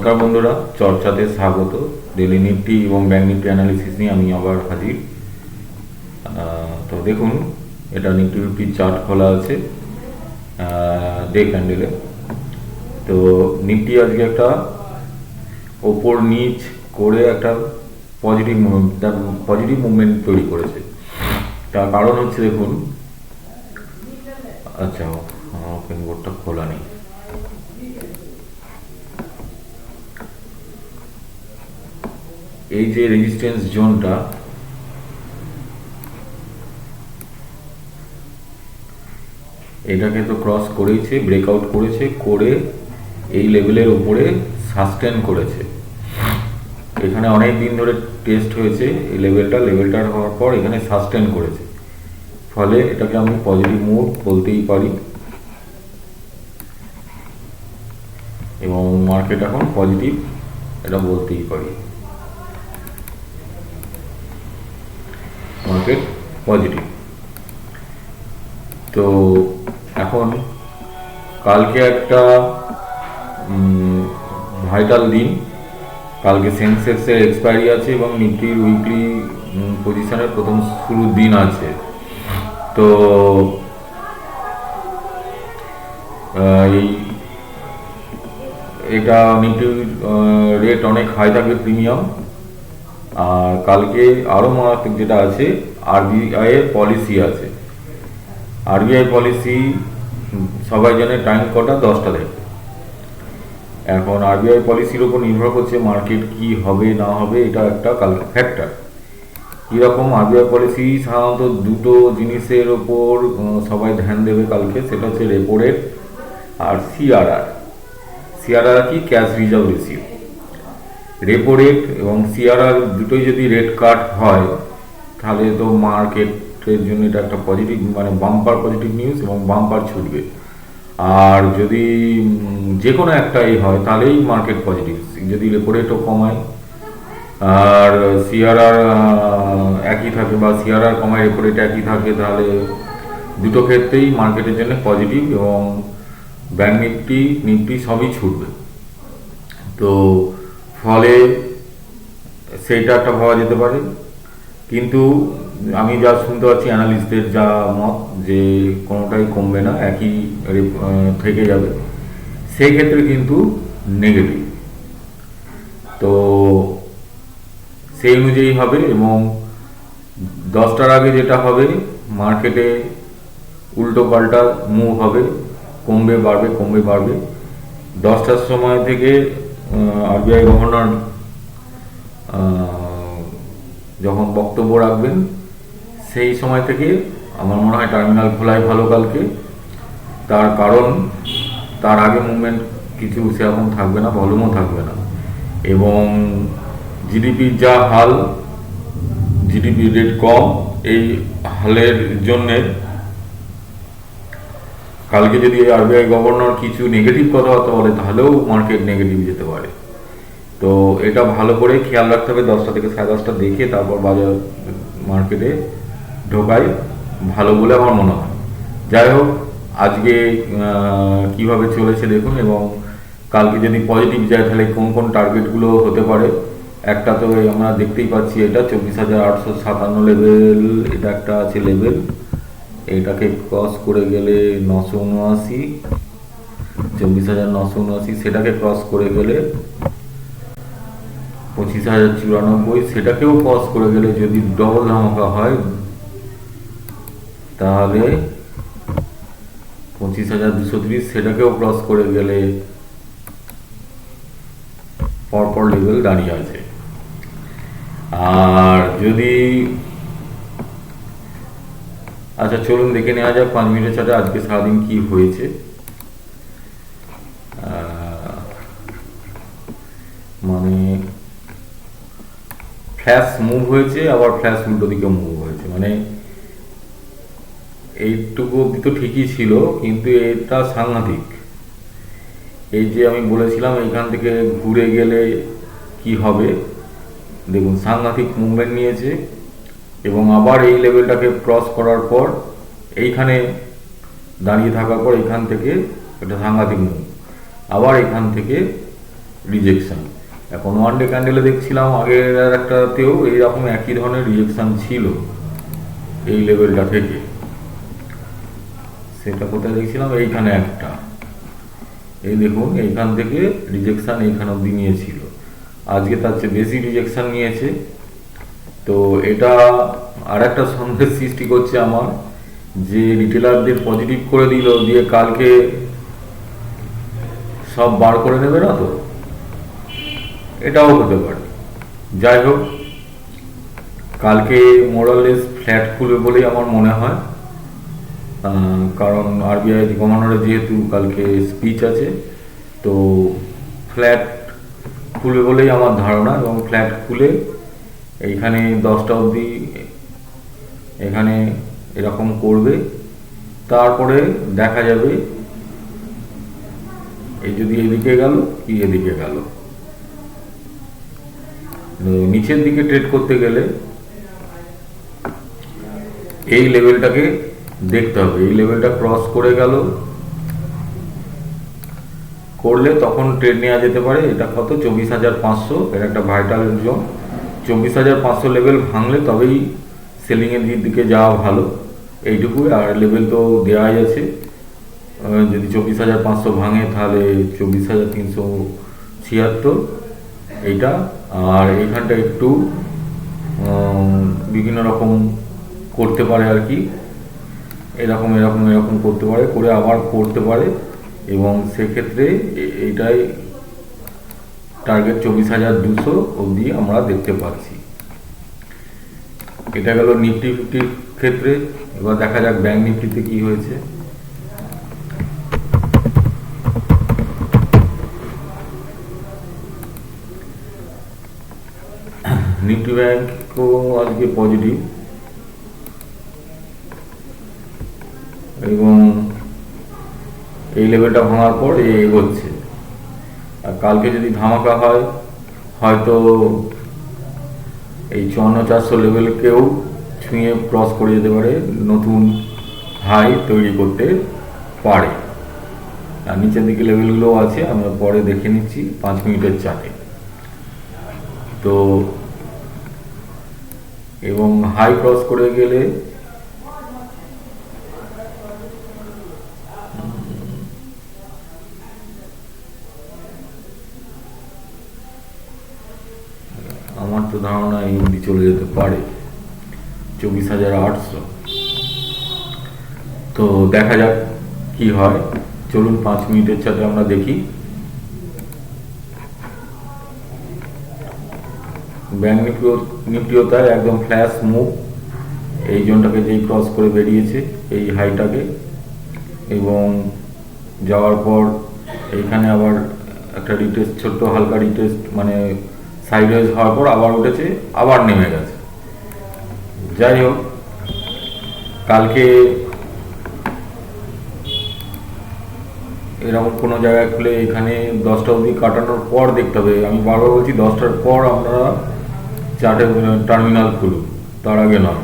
নমস্কার বন্ধুরা, চর্চাতে স্বাগত। ডেলি নিফটি এবং ব্যাংক নিফটি অ্যানালিসিস নিয়ে আমি আবার হাজির। তো দেখুন, এটা নিফটি ফিফটি চার্ট খোলা আছে ডে ক্যান্ডেলে তো নিফটি আজকে একটা ওপর নিচ করে একটা পজিটিভ পজিটিভ মুভমেন্ট তৈরি করেছে। তার কারণ হচ্ছে দেখুন আচ্ছা ওপেন বোর্ডটা খোলা নেই। এই যে রেজিস্ট্যান্স জোনটা এটাকে তো ক্রস করেছে ব্রেকআউট করেছে, করে এই লেভেলের উপরে সাস্টেন করেছে। এখানে অনেক দিন ধরে টেস্ট হয়েছে এই লেভেলটা লেভেলটা হওয়ার পর এখানে সাস্টেন করেছে। ফলে এটাকে আমি পজিটিভ মুভ বলতেই পারি। এবং মার্কেট এখন পজিটিভ এটা বলতেই পারি। মার্কেট পজিটিভ তো এখন কালকে একটা ভাইটাল দিন। কালকে সেন্সেক্সের এক্সপায়ারি আছে এবং নিফটির উইকলি পজিশনের প্রথম শুরুর দিন আছে। তো এই, এটা নিফটির রেট অনেক হাই থাকবে প্রিমিয়াম আর কালকে আরও মারাত্মক যেটা আছে আরবিআই এর পলিসি আছে। আরবিআই পলিসি সবাই জানে টাইম কটা? দশটা থেকে। এখন আরবিআই পলিসির উপর নির্ভর করছে মার্কেট কি হবে, না হবে, এটা একটা কাল ফ্যাক্টর কীরকম আরবিআই পলিসি সাধারণত দুটো জিনিসের ওপর সবাই ধ্যান দেবে কালকে, সেটা হচ্ছে রেপো রেট আর সিআরআর সিআরআর কি? Cash reserve ratio repo rate এবং সিআরআর দুটোই যদি রেট কাট হয় তাহলে তো মার্কেটের জন্য এটা একটা পজিটিভ মানে বাম্পার পজিটিভ নিউজ এবং বাম্পার ছুটবে। আর যদি যে কোনো একটাই হয়, তাহলেই মার্কেট পজিটিভ যদি রেপো রেটও কমায়, আর সিআরআর একই থাকে বা সিআরআর কমায় রেপো রেট একই থাকে, তাহলে দুটো ক্ষেত্রেই মার্কেটের জন্য পজিটিভ এবং ব্যাংক নিফটি নিফটি সবই ছুটবে। তো ফলে সেইটা একটা ভাবা যেতে পারে। কিন্তু আমি যা শুনতে পাচ্ছি অ্যানালিস্টদের যা মত যে কোনোটাই কমবে না, একই থেকে যাবে, সেই ক্ষেত্রে কিন্তু নেগেটিভ তো সেই অনুযায়ী হবে এবং দশটার আগে যেটা হবে, মার্কেটে উল্টো পাল্টা মুভ হবে, কমবে, বাড়বে কমবে, বাড়বে। দশটার সময় থেকে আরবিআই গভর্নর যখন বক্তব্য রাখবেন, সেই সময় থেকে আমার মনে হয় টার্মিনাল খোলাই ভালো কালকে। তার কারণ, তার আগে মুভমেন্ট কিছু সেরকম থাকবে না ভলিউমও থাকবে না। এবং জিডিপির যা হাল জিডিপি রেট কম, এই হালের জন্যে কালকে যদি আরবিআই গভর্নর কিছু নেগেটিভ কথাবার্তা বলে, তাহলেও মার্কেট নেগেটিভ যেতে পারে। তো এটা ভালো করে খেয়াল রাখতে হবে, দশটা থেকে সাড়ে দশটা দেখে তারপর বাজার মার্কেটে ঢোকাই। ভালো বলে আমার মনে হয়। যাই হোক, আজকে কীভাবে চলেছে দেখুন এবং কালকে যদি পজিটিভ যায়, তাহলে কোন কোন টার্গেটগুলো হতে পারে? একটা তো আমরা দেখতেই পাচ্ছি এটা, চব্বিশ হাজার আটশো সাতান্ন লেভেল এটা একটা আছে লেভেল এটাকে ক্রস করে গেলে নশো উনআশি, চব্বিশ হাজার নশো উনআশি, সেটাকে ক্রস করে গেলে পঁচিশ হাজার চুরানব্বই, সেটাকেও ক্রস করে গেলে যদি ডবল ধামাকা হয়, তাহলে পঁচিশ হাজার দুশো ত্রিশ, সেটাকেও ক্রস করে গেলে পরপর লেভেল দাঁড়িয়ে আছে। আর যদি আচ্ছা চলুন দেখে নেওয়া যাক, পাঁচ মিনিটের সাথে আজকে সারাদিন কি হয়েছে আহ, মানে ফ্ল্যাশ মুভ হয়েছে, আবার ফ্ল্যাশ উল্টো দিকে মুভ হয়েছে। মানে এইটুকু তো ঠিকই ছিল, কিন্তু এটা সাংঘাতিক। এই যে আমি বলেছিলাম, এইখান থেকে ঘুরে গেলে কি হবে? দেখুন, সাংঘাতিক মুভমেন্ট নিয়েছে, এবং আবার এই লেভেলটাকে ক্রস করার পর, এইখানে দাঁড়িয়ে থাকার পর এখান থেকে একটা সাংঘাতিক মুভ আবার এখান থেকে রিজেকশন এখন ওয়ান ডে ক্যান্ডেলে দেখছিলাম আগের একটাতেও এইরকম একই ধরনের রিজেকশন ছিল এই লেভেলটা থেকে। সেটা কোথায় দেখছিলাম? এইখানে একটা। এই দেখুন, এইখান থেকে রিজেকশান এইখান অব্দি নিয়েছিল। আজকে তার চেয়ে বেশি রিজেকশান নিয়েছে। তো এটা আর একটা সন্দেহ সৃষ্টি করছে আমার, যে রিটেলারদের পজিটিভ করে দিল, দিয়ে কালকে সব বার করে নেবে না তো? এটাও হতে পারে। যাই হোক, কালকে মোরালেস ফ্ল্যাট খুলবে বলেই আমার মনে হয়। কারণ আরবিআই গভর্নরের যেহেতু কালকে স্পিচ আছে, তো ফ্ল্যাট খুলবে বলেই আমার ধারণা এবং ফ্ল্যাট খুলে এইখানে দশটা অবধি এখানে এরকম করবে। তারপরে দেখা যাবে। এই যদি এদিকে গেল, কি এদিকে গেল। নিচের দিকে ট্রেড করতে গেলে এই লেভেলটাকে দেখতে হবে। এই লেভেলটা ক্রস করে গেল, করলে তখন ট্রেড নেওয়া যেতে পারে। এটা কত? চব্বিশ হাজার পাঁচশো। এর একটা ভাইটাল জোন চব্বিশ হাজার পাঁচশো লেভেল ভাঙলে তবেই সেলিংয়ের দিকে যাওয়া ভালো। এইটুকুই। আর লেভেল তো দেওয়াই আছে। যদি চব্বিশ হাজার পাঁচশো ভাঙে তাহলে চব্বিশ হাজার তিনশো ছিয়াত্তর। এইটা আর এইখানটা একটু বিভিন্ন রকম করতে পারে আর কি। এরকম এরকম এরকম করতে পারে, করে আবার করতে পারে। এবং সেক্ষেত্রে এইটাই টার্গেট চব্বিশ হাজার দুশো অবধি আমরা দেখতে পাচ্ছি। এটা গেল নিফটি ফিফটির ক্ষেত্রে। এবার দেখা যাক ব্যাংক নিফটিতে কি হয়েছে। নিফটি ব্যাংকও আজকে পজিটিভ এবং এই লেভেলটা ভাঙার পর এগোচ্ছে। আর কালকে যদি ধামাকা হয়, হয়তো এই চুয়ান্ন চারশো লেভেলকেও ছুঁয়ে ক্রস করে যেতে পারে নতুন হাই তৈরি করতে পারে। আর নিচের দিকে লেভেলগুলোও আছে, আমরা পরে দেখে নিচ্ছি পাঁচ মিনিটের চার্টে তো এবং হাই ক্রস করে গেলে আমার তো ধারণা অবধি চলে যেতে পারে। চব্বিশ হাজার আটশো। তো দেখা যাক কি হয়। চলুন পাঁচ মিনিটের সাথে আমরা দেখি। ব্যাংক নিফটিও নিফটিও একদম ফ্ল্যাশ মুভ। এই জোনটাকে যেই ক্রস করে বেরিয়েছে, এই হাইটাকে। এবং যাওয়ার পর এইখানে আবার একটা রিটেস্ট ছোট্ট হালকা রিটেস্ট মানে সাইডওয়েজ হওয়ার পর আবার উঠেছে, আবার নেমে গেছে। যাই হোক, কালকে এরকম কোনো জায়গায় খুলে এখানে দশটা অবধি কাটানোর পর দেখতে হবে। আমি বারবার বলছি দশটার পর আপনারা চার্টে টার্মিনাল খুলুন তার আগে নয়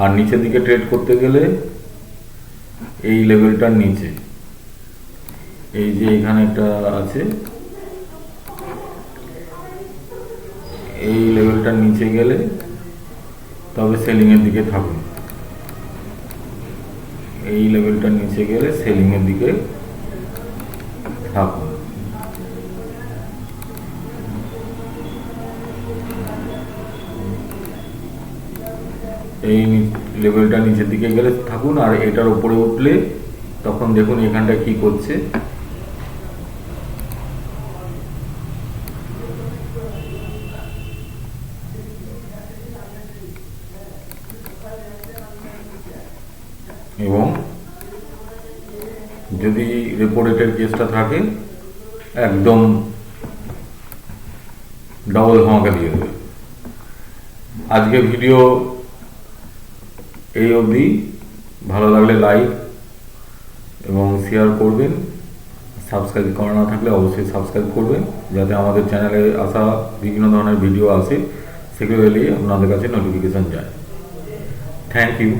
আর নিচের দিকে ট্রেড করতে গেলে এই লেভেলটার নিচে। এই যে এখানে একটা আছে, এই লেভেলটার নিচে গেলে তবে সেলিং এর দিকে থাকুন। এই লেভেলটার নিচে গেলে সেলিং এর দিকে থাকুন। এই লেভেলটা নিচের দিকে গেলে থাকুন আর এটার উপরে উঠলে তখন দেখুন এখানটা কি করছে। এবং যদি রেপোরেটের কেসটা থাকে, একদম ডবল ধামাকা দিয়ে দেবে। আজকে ভিডিও এই অবধি ভালো লাগলে লাইক এবং শেয়ার করবেন। সাবস্ক্রাইব করা না থাকলে অবশ্যই সাবস্ক্রাইব করবেন, যাতে আমাদের চ্যানেলে আসা বিভিন্ন ধরনের ভিডিও আসে, সেগুলো এলে আপনাদের কাছে নোটিফিকেশান যায়। Thank you